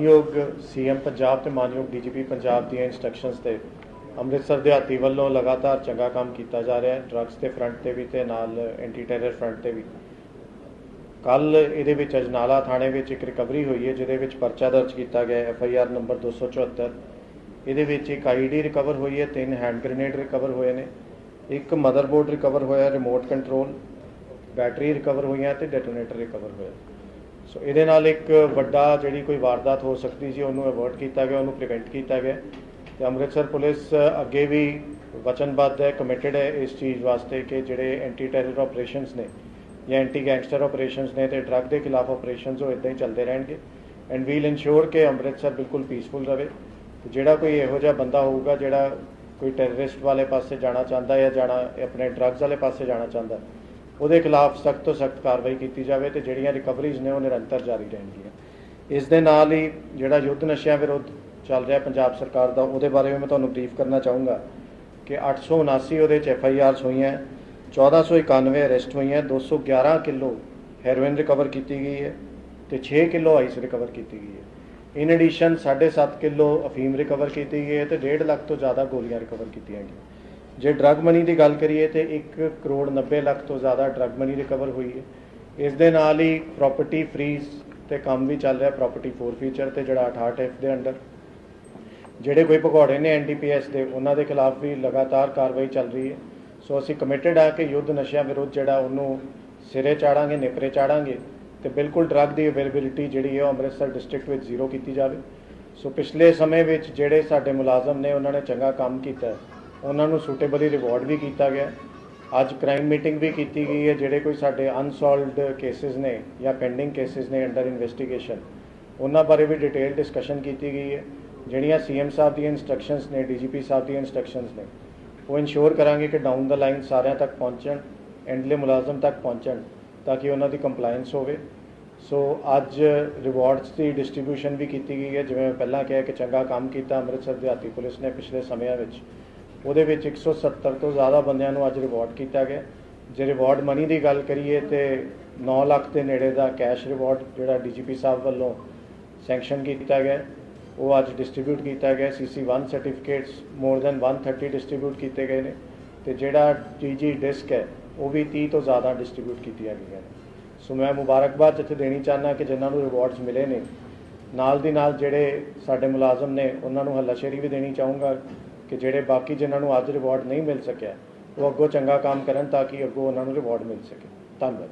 ਮਾਨਯੋਗ ਸੀਐਮ ਪੰਜਾਬ ਤੇ ਮਾਨਯੋਗ ਡੀਜੀਪੀ ਪੰਜਾਬ ਦੀਆਂ ਇਨਸਟਰਕਸ਼ਨਸ ਤੇ ਅੰਮ੍ਰਿਤਸਰ ਦਿਹਾਤੀ ਵੱਲੋਂ ਲਗਾਤਾਰ ਚੰਗਾ ਕੰਮ ਕੀਤਾ ਜਾ ਰਿਹਾ ਹੈ। ਡਰੱਗਸ ਦੇ ਫਰੰਟ ਤੇ ਵੀ ਤੇ ਨਾਲ ਐਂਟੀ ਟੈਰਰ ਫਰੰਟ ਤੇ ਵੀ। ਕੱਲ ਇਹਦੇ ਵਿੱਚ ਅਜਨਾਲਾ ਥਾਣੇ ਵਿੱਚ ਇੱਕ ਰਿਕਵਰੀ ਹੋਈ ਹੈ, ਜਿਹਦੇ ਵਿੱਚ ਪਰਚਾ ਦਰਜ ਕੀਤਾ ਗਿਆ ਐਫ ਆਈ ਆਰ ਨੰਬਰ 274 ਇਹਦੇ ਵਿੱਚ ਇੱਕ ਆਈਡੀ ਰਿਕਵਰ ਹੋਈ ਹੈ, ਤਿੰਨ ਹੈਂਡ ਗ੍ਰੇਨੇਡ ਰਿਕਵਰ ਹੋਏ ਨੇ। ਇੱਕ ਮਦਰਬੋਰਡ ਰਿਕਵਰ ਹੋਇਆ ਰਿਮੋਟ ਕੰਟਰੋਲ ਬੈਟਰੀ ਰਿਕਵਰ ਹੋਈਆਂ ਤੇ ਡੈਟੋਨੇਟਰ ਰਿਕਵਰ ਹੋਇਆ। ਸੋ ਇਹਦੇ ਨਾਲ ਇੱਕ ਵੱਡਾ ਜਿਹੜੀ ਕੋਈ ਵਾਰਦਾਤ ਹੋ ਸਕਦੀ ਸੀ, ਉਹਨੂੰ ਅਵੋਇਡ ਕੀਤਾ ਗਿਆ, ਉਹਨੂੰ ਪ੍ਰੀਵੈਂਟ ਕੀਤਾ ਗਿਆ। ਤੇ ਅੰਮ੍ਰਿਤਸਰ ਪੁਲਿਸ ਅੱਗੇ ਵੀ ਵਚਨਬੱਧ ਹੈ ਕਮਿਟਡ ਹੈ ਇਸ ਚੀਜ਼ ਵਾਸਤੇ ਕਿ ਜਿਹੜੇ ਐਂਟੀ ਟੈਰਰ ਆਪਰੇਸ਼ਨਸ ਨੇ ਜਾਂ ਐਂਟੀ ਗੈਂਗਸਟਰ ਆਪਰੇਸ਼ਨਸ ਨੇ ਤੇ ਡਰੱਗ ਦੇ ਖਿਲਾਫ ਆਪਰੇਸ਼ਨਸ ਉਹ ਇਦਾਂ ਹੀ ਚੱਲਦੇ ਰਹਿਣਗੇ। ਐਂਡ ਵੀਲ ਇਨਸ਼ੋਰ ਕਿ ਅੰਮ੍ਰਿਤਸਰ ਬਿਲਕੁਲ ਪੀਸਫੁਲ ਰਹੇ। ਤੇ ਜਿਹੜਾ ਕੋਈ ਇਹੋ ਜਿਹਾ ਬੰਦਾ ਹੋਊਗਾ ਜਿਹੜਾ ਕੋਈ ਟੈਰਰਿਸਟ ਵਾਲੇ ਪਾਸੇ ਜਾਣਾ ਚਾਹੁੰਦਾ ਹੈ ਜਾਂ ਜਾਣਾ ਆਪਣੇ ਡਰੱਗਸ ਵਾਲੇ ਪਾਸੇ ਜਾਣਾ ਚਾਹੁੰਦਾ ਉਹਦੇ ਖਿਲਾਫ ਸਖਤ ਤੋਂ ਸਖਤ ਕਾਰਵਾਈ ਕੀਤੀ ਜਾਵੇ ਤੇ ਜਿਹੜੀਆਂ ਰਿਕਵਰੀਜ਼ ਨੇ ਉਹ ਨਿਰੰਤਰ ਜਾਰੀ ਰਹਿਣਗੀਆਂ। ਇਸ ਦੇ ਨਾਲ ਹੀ ਜਿਹੜਾ ਯੁੱਧ ਨਸ਼ਿਆਂ ਵਿਰੁੱਧ ਚੱਲ ਰਿਹਾ ਪੰਜਾਬ ਸਰਕਾਰ ਦਾ, ਉਹਦੇ ਬਾਰੇ ਵੀ ਮੈਂ ਤੁਹਾਨੂੰ ਬਰੀਫ ਕਰਨਾ ਚਾਹੂੰਗਾ ਕਿ 879 ਉਹਦੇ ਚ ਐਫ ਆਈ ਆਰਸ ਹੋਈਆਂ 1491 ਅਰੈਸਟ ਹੋਈਆਂ 211 ਕਿਲੋ ਹੈਰੋਇਨ ਰਿਕਵਰ ਕੀਤੀ ਗਈ ਹੈ ਤੇ 6 ਕਿਲੋ ਆਈਸ ਰਿਕਵਰ ਕੀਤੀ ਗਈ ਹੈ। ਇਨ ਐਡੀਸ਼ਨ 7.5 ਕਿਲੋ ਅਫੀਮ ਰਿਕਵਰ ਕੀਤੀ ਗਈ ਹੈ ਤੇ 1.5 ਲੱਖ ਤੋਂ ਜ਼ਿਆਦਾ ਗੋਲੀਆਂ ਰਿਕਵਰ ਕੀਤੀਆਂ ਗਈਆਂ। ਜੇ ਡਰੱਗ ਮਨੀ ਦੀ ਗੱਲ ਕਰੀਏ ਤੇ 1 ਕਰੋੜ 90 ਲੱਖ ਤੋਂ ਜ਼ਿਆਦਾ ਡਰੱਗ ਮਨੀ ਰਿਕਵਰ ਹੋਈ ਹੈ। ਇਸ ਦੇ ਨਾਲ ਹੀ ਪ੍ਰਾਪਰਟੀ ਫਰੀਜ਼ ਤੇ ਕੰਮ ਵੀ ਚੱਲ ਰਿਹਾ ਪ੍ਰਾਪਰਟੀ ਫੋਰ ਫੀਚਰ ਤੇ ਜਿਹੜਾ 68 ਐਫ ਦੇ ਅੰਡਰ ਜਿਹੜੇ ਕੋਈ ਭਗੌੜੇ ਨੇ ਐਨਡੀਪੀਐਸ ਦੇ, ਉਹਨਾਂ ਦੇ ਖਿਲਾਫ ਵੀ ਲਗਾਤਾਰ ਕਾਰਵਾਈ ਚੱਲ ਰਹੀ ਹੈ। ਸੋ ਅਸੀਂ ਕਮਿਟਿਡ ਆ ਕਿ ਯੁੱਧ ਨਸ਼ਿਆਂ ਵਿਰੁੱਧ ਜਿਹੜਾ ਉਹਨੂੰ ਸਿਰੇ ਚਾੜਾਂਗੇ, ਨਿਪਰੇ ਚਾੜਾਂਗੇ ਤੇ ਬਿਲਕੁਲ ਡਰੱਗ ਦੀ ਅਵੇਲੇਬਿਲਿਟੀ ਜਿਹੜੀ ਹੈ ਉਹ ਅੰਮ੍ਰਿਤਸਰ ਡਿਸਟ੍ਰਿਕਟ ਵਿੱਚ ਜ਼ੀਰੋ ਕੀਤੀ ਜਾਵੇ। ਸੋ ਪਿਛਲੇ ਸਮੇਂ ਵਿੱਚ ਜਿਹੜੇ ਸਾਡੇ ਮੁਲਾਜ਼ਮ ਨੇ, ਉਹਨਾਂ ਨੇ ਚੰਗਾ ਕੰਮ ਕੀਤਾ ਉਹਨਾਂ ਨੂੰ ਸੂਟੇਬਲੀ ਰਿਵਾਰਡ ਵੀ ਕੀਤਾ ਗਿਆ। ਅੱਜ ਕ੍ਰਾਈਮ ਮੀਟਿੰਗ ਵੀ ਕੀਤੀ ਗਈ ਹੈ, ਜਿਹੜੇ ਕੋਈ ਸਾਡੇ ਅਨਸੋਲਵਡ ਕੇਸਿਸ ਨੇ ਜਾਂ ਪੈਂਡਿੰਗ ਕੇਸਿਸ ਨੇ ਅੰਡਰ ਇਨਵੈਸਟੀਗੇਸ਼ਨ ਉਹਨਾਂ ਬਾਰੇ ਵੀ ਡਿਟੇਲ ਡਿਸਕਸ਼ਨ ਕੀਤੀ ਗਈ ਹੈ। ਜਿਹੜੀਆਂ ਸੀਐਮ ਸਾਹਿਬ ਦੀਆਂ ਇਨਸਟਰਕਸ਼ਨਸ ਨੇ ਡੀਜੀਪੀ ਸਾਹਿਬ ਦੀਆਂ ਇਨਸਟਰਕਸ਼ਨਸ ਨੇ, ਉਹ ਇਨਸ਼ੋਰ ਕਰਾਂਗੇ ਕਿ ਡਾਊਨ ਦਾ ਲਾਈਨ ਸਾਰਿਆਂ ਤੱਕ ਪਹੁੰਚਣ ਐਂਡਲੇ ਮੁਲਾਜ਼ਮ ਤੱਕ ਪਹੁੰਚਣ, ਤਾਂ ਕਿ ਉਹਨਾਂ ਦੀ ਕੰਪਲਾਈਂਸ ਹੋਵੇ। ਸੋ ਅੱਜ ਰਿਵਾਰਡਸ ਦੀ ਡਿਸਟ੍ਰੀਬਿਊਸ਼ਨ ਵੀ ਕੀਤੀ ਗਈ ਹੈ। ਜਿਵੇਂ ਮੈਂ ਪਹਿਲਾਂ ਕਿਹਾ ਕਿ ਚੰਗਾ ਕੰਮ ਕੀਤਾ ਅੰਮ੍ਰਿਤਸਰ ਦਿਹਾਤੀ ਪੁਲਿਸ ਨੇ ਪਿਛਲੇ ਸਮਿਆਂ ਵਿੱਚ। ਉਹਦੇ ਵਿੱਚ 170 ਤੋਂ ਜ਼ਿਆਦਾ ਬੰਦਿਆਂ ਨੂੰ ਅੱਜ ਰਿਵਾਰਡ ਕੀਤਾ ਗਿਆ। ਜੇ ਰਿਵਾਰਡ ਮਨੀ ਦੀ ਗੱਲ ਕਰੀਏ ਤੇ 9 ਲੱਖ ਦੇ ਨੇੜੇ ਦਾ ਕੈਸ਼ ਰਿਵਾਰਡ ਜਿਹੜਾ ਡੀਜੀਪੀ ਸਾਹਿਬ ਵੱਲੋਂ ਸੈਂਕਸ਼ਨ ਕੀਤਾ ਗਿਆ। ਉਹ ਅੱਜ ਡਿਸਟ੍ਰੀਬਿਊਟ ਕੀਤਾ ਗਿਆ। CC 1 certificates more than 130 distribute ਕੀਤੇ ਗਏ ਨੇ ਤੇ ਜਿਹੜਾ ਜੀਜੀ ਡਿਸਕ ਹੈ, ਉਹ ਵੀ 30 ਤੋਂ ਜ਼ਿਆਦਾ ਡਿਸਟ੍ਰੀਬਿਊਟ ਕੀਤੀਆਂ ਗਈਆਂ ਨੇ। ਸੋ ਮੈਂ ਮੁਬਾਰਕਬਾਦ ਇੱਥੇ ਦੇਣੀ ਚਾਹੁੰਦਾ ਕਿ ਜਿਨ੍ਹਾਂ ਨੂੰ ਰਿਵਾਰਡਸ ਮਿਲੇ ਨੇ। ਨਾਲ ਦੀ ਨਾਲ ਜਿਹੜੇ ਸਾਡੇ ਮੁਲਾਜ਼ਮ ਨੇ, ਉਹਨਾਂ ਨੂੰ ਹੱਲਾਸ਼ੇਰੀ ਵੀ ਦੇਣੀ ਚਾਹੂੰਗਾ। ਕਿ ਜਿਹੜੇ ਬਾਕੀ ਜਿਨ੍ਹਾਂ ਨੂੰ ਅੱਜ ਰਿਵਾਰਡ ਨਹੀਂ ਮਿਲ ਸਕਿਆ, ਉਹ ਅੱਗੋਂ ਚੰਗਾ ਕੰਮ ਕਰਨ ਤਾਂ ਕਿ ਅੱਗੋਂ ਉਹਨਾਂ ਨੂੰ ਰਿਵਾਰਡ ਮਿਲ ਸਕੇ। ਧੰਨਵਾਦ।